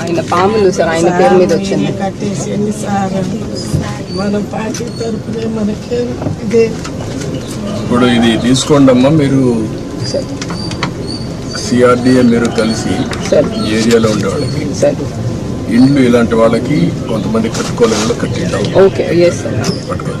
ఆయన పాములు సార్ ఆయన పేరు మీద వచ్చింది. ఎన్నిసార్లు మన పార్టీ తరఫునే మనకే ఇదే. ఇప్పుడు ఇది తీసుకోండి అమ్మా మీరు సార్. సిఆర్డిఏ మీరు కలిసి సార్. ఈ ఏరియాలో ఉండే వాళ్ళకి. సార్. ఇండ్లు ఇలాంటి వాళ్ళకి కొంతమంది కట్టుకోలేని కట్టిండాం ఓకే ఎస్ సార్ పట్టుకోవాలి.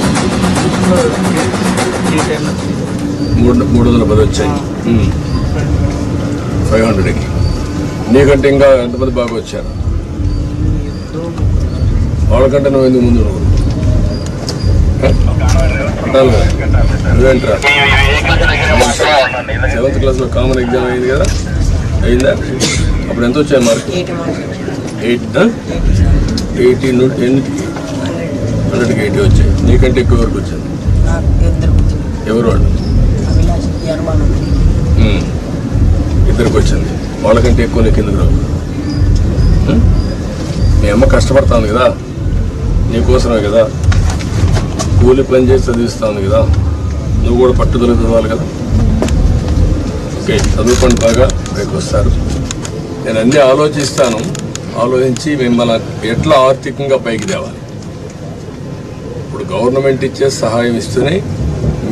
మూడు మూడు వందల పది వచ్చాయి. ఫైవ్ హండ్రెడ్కి నీకంటే ఇంకా ఎంతమంది బాగా వచ్చారు? వాళ్ళకంటే నువ్వు ఎందుకు ముందు. నువ్వేంట్రా? సెవెంత్ క్లాస్లో కామన్ ఎగ్జామ్ అయింది కదా? అయిందా? అప్పుడు ఎంత వచ్చాయి మార్క్ ఎయిట్ ఎయిటీ నుండి ఎన్నికి హండ్రెడ్కి ఎయిటీ వచ్చాయి. నీకంటే ఎక్కువ వరకు వచ్చింది ఎవరు వాళ్ళు ఉమ్. ఇద్దరికి వచ్చింది. వాళ్ళకంటే ఎక్కువ నీకు ఎందుకు రావు? మీ అమ్మ కష్టపడుతుంది కదా. నీకోసమే కదా. కూలి పని చేసి చదివిస్తాను కదా. నువ్వు కూడా పట్టుదల చదవాలి కదా. ఓకే చదువుకోండి బాగా. పైకి వస్తారు. నేను అన్నీ ఆలోచిస్తాను. ఆలోచించి మిమ్మల్ని ఎట్లా ఆర్థికంగా పైకి తేవాలి? ఇప్పుడు గవర్నమెంట్ ఇచ్చే సహాయం ఇస్తూనే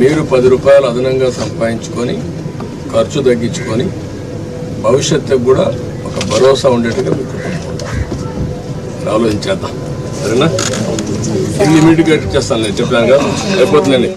మీరు పది రూపాయలు అదనంగా సంపాదించుకొని ఖర్చు తగ్గించుకొని భవిష్యత్తుకు కూడా ఒక భరోసా ఉండేట్టుగా మీకు ఆలోచించేద్దాం. సరేనా? ఇల్లు ఇమీడియట్గా చేస్తాను నేను. చెప్పాను కదా. అయిపోతుందండి.